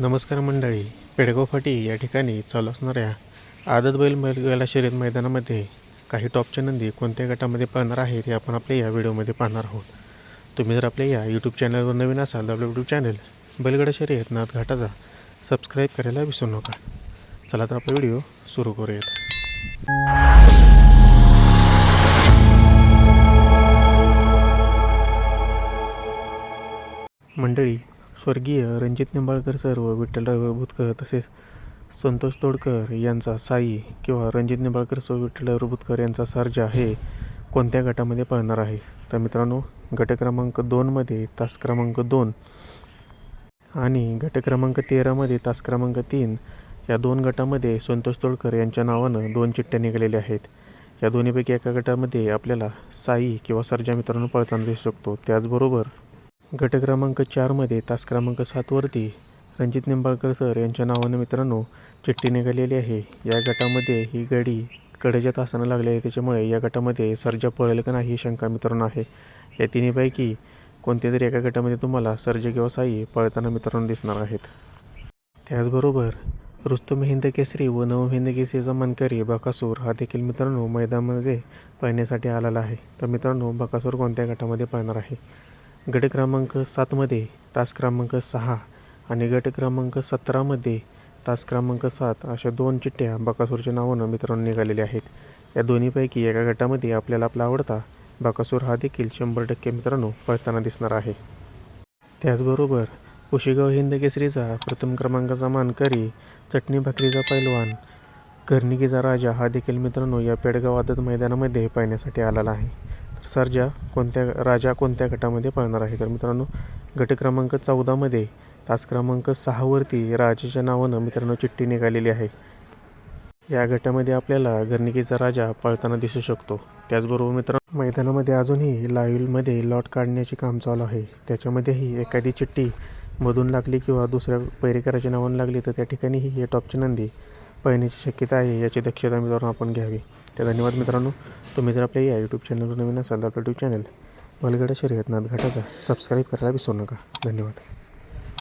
नमस्कार मंडळी पेडगाव फाटी या ठिकाणी चालू असणाऱ्या आदत बैल बैलगाडा शर्यत मैदानामध्ये काही टॉपच्या नंदी कोणत्या गटामध्ये पाहणार आहेत हे आपण आपल्या या व्हिडिओमध्ये पाहणार आहोत. तुम्ही जर आपल्या या यूट्यूब चॅनलवर नवीन असाल तर आपलं यूट्यूब चॅनल बैलगडा शर्यत नाथ घाटाचा सबस्क्राईब करायला विसरू नका. चला तर आपला व्हिडिओ सुरू करूयात. मंडळी स्वर्गीय रणजित निंबाळकर सर व विठ्ठलराव भूतकर तसेच संतोष तोडकर यांचा साई किंवा रणजित निंबाळकर सर विठ्ठलराव भूतकर यांचा सर्जा हे कोणत्या गटामध्ये पळणार आहे? तर मित्रांनो गट क्रमांक दोनमध्ये तास क्रमांक दोन आणि गट क्रमांक तेरामध्ये तास क्रमांक तीन या दोन गटामध्ये संतोष तोडकर यांच्या नावानं दोन चिठ्ठ्या निघालेल्या आहेत. या दोन्हीपैकी एका गटामध्ये आपल्याला साई किंवा सर्जा मित्रांनो पळताना दिसू शकतो. त्याचबरोबर गट क्रमांक चारमध्ये तास क्रमांक सातवरती रणजित निंबाळकर सर यांच्या नावानं मित्रांनो चिठ्ठी निघालेली आहे. या गटामध्ये ही गाडी कडेच्या तासानं लागली आहे. त्याच्यामुळे या गटामध्ये सर्जा पळेल का नाही ही शंका मित्रांनो आहे. या तिन्हीपैकी कोणत्या तरी एका गटामध्ये तुम्हाला सर्जा किंवा साई पळताना मित्रांनो दिसणार आहेत. त्याचबरोबर रुस्तम हिंद केसरी व नव हिंद केसरीचा मानकरी बकासूर हा देखील मित्रांनो मैदानामध्ये पळण्यासाठी आलेला आहे. तर मित्रांनो बकासूर कोणत्या गटामध्ये पळणार आहे? गट क्रमांक सातमध्ये तास क्रमांक सहा आणि गट क्रमांक सतरामध्ये तास क्रमांक सात अशा दोन चिठ्ठ्या बकासूरच्या नावानं मित्रांनो निघालेल्या आहेत. या दोन्हीपैकी एका गटामध्ये आपल्याला आपला आवडता बकासूर हा देखील शंभर टक्के मित्रांनो पळताना दिसणार आहे. त्याचबरोबर पुशेगाव हिंद केसरीचा प्रथम क्रमांकाचा मानकरी चटणी भाकरीचा पैलवान कर्णिकीचा राजा हा देखील मित्रांनो या पेडगाव आदत मैदानामध्ये पाहण्यासाठी आलेला आहे. तर सर्जा कोणत्या राजा कोणत्या गटामध्ये पळणार आहे? तर मित्रांनो गट क्रमांक चौदामध्ये तास क्रमांक सहावरती राजाच्या नावानं मित्रांनो चिठ्ठी निघालेली आहे. या गटामध्ये आपल्याला गर्निकीचा राजा पळताना दिसू शकतो. त्याचबरोबर मित्रांनो मैदानामध्ये अजूनही लाईव्हमध्ये लॉट काढण्याचे काम चालू आहे. त्याच्यामध्येही एखादी चिठ्ठी मधून लागली किंवा दुसऱ्या पैरेकराच्या नावानं लागली तर त्या ठिकाणीही हे टॉपची नंदी पळण्याची शक्यता आहे याची दक्षता मित्रांनो आपण घ्यावी. तर धन्यवाद मित्रांनो. तुम्ही जर आपल्या या यूट्यूब चॅनलवर नवीन असाल तर आपलं यूट्यूब चॅनल बलगडा शर्यत घाटाचा सबस्क्राईब करायला विसरू नका. धन्यवाद.